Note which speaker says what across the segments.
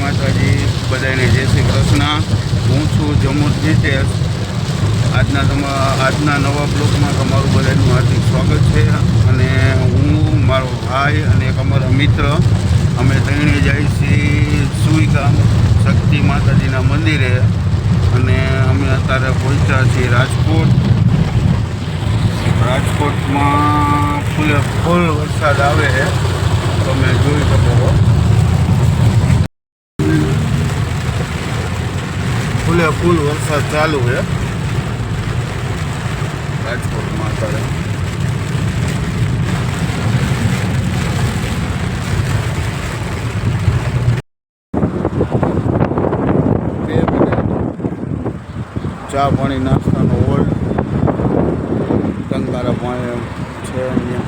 Speaker 1: માતાજી, બધાને જય શ્રી કૃષ્ણ. હું છું જમ્મુ જીતેશ. આજના તમા, આજના નવા બ્લોકમાં તમારું બધાનું હાર્દિક સ્વાગત છે. અને હું, મારો ભાઈ અને એક અમારા મિત્ર, અમે ત્રણે જાય છીએ સુઈગામ શક્તિ માતાજીના મંદિરે. અને અમે અત્યારે પહોંચ્યા છીએ રાજકોટ. રાજકોટમાં ફૂલે, ફૂલ વરસાદ આવે છે તમે જોઈ શકો છો ફૂલે ફૂલ વરસાદ ચાલુ છે. રાજકોટમાં અત્યારે. ચા પાણી, નાસ્તાનો હોલ્ડ ટંકારા પાણી છે અહીંયા.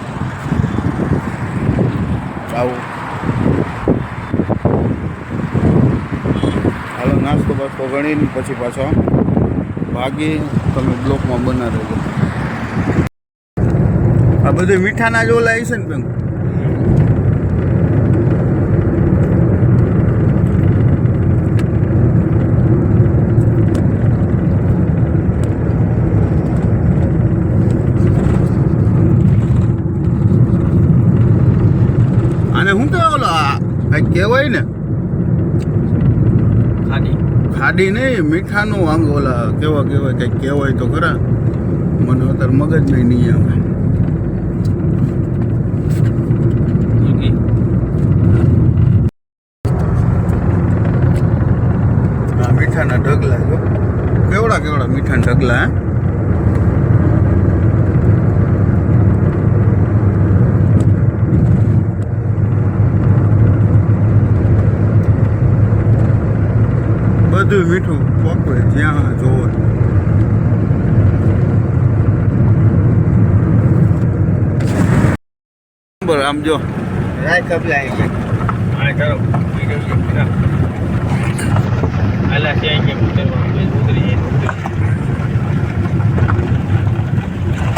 Speaker 1: આવું. બાસ્તો ગણીને પછી પાછા ભાગી તમે બ્લોકમાં બના રહેજો આ બધું મીઠાના જ ઓલા છે ને બેન? અને શું કહેવાય ને ખાડી નહીં મીઠાનું વાંગોલા કેવા કેવાય કંઈક કહેવાય તો ખરા. મને અત્યારે મગજમાં નહીં આવે. મીઠાના ઢગલા કેવડા કેવડા મીઠાના ઢગલા હે? બધું મીઠું પકવે જ્યાં જોવો. બરાબર આમ જો.
Speaker 2: રાય કપલા હા ચાલો વિડિયો શેર કરા આલા છે કે ઉતરવા? ઉતરી જાય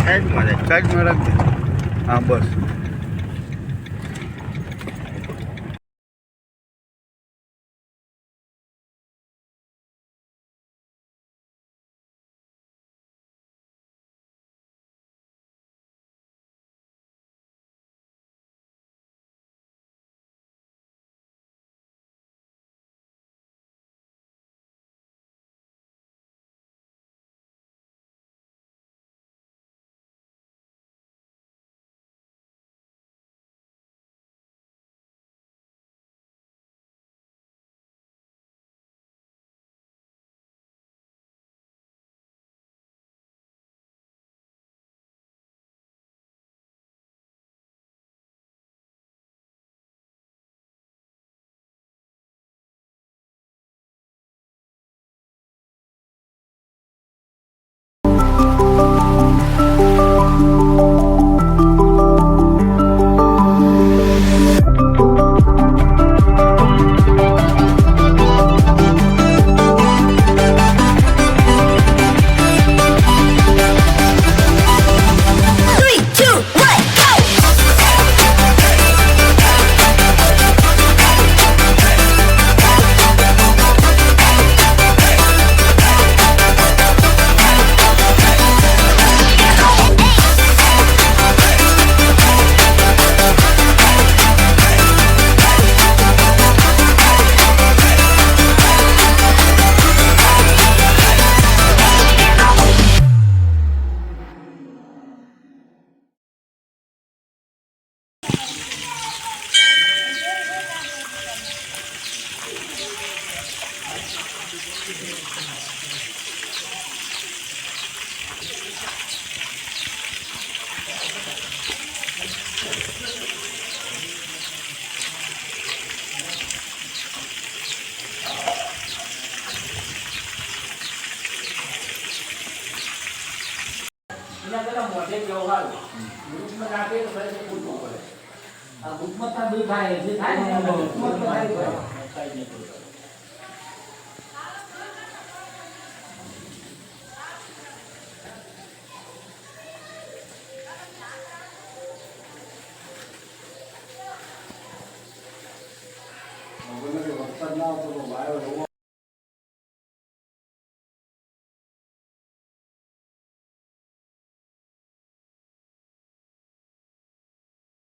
Speaker 1: સાઈડમાં રાખ સાઈડમાં રાખજે હા બસ.
Speaker 3: કરતાં મોઢે કેવું સારું ગ્રુપમાં નાખે તો ફરી પૂછવું પડે આ ગ્રુપમાં તો બી થાય જે થાય ને એમાં ગ્રુપમાં તો થાય જ હોય. કાંઈ નહીં પૂછો. વરસાદ
Speaker 1: બનાવતો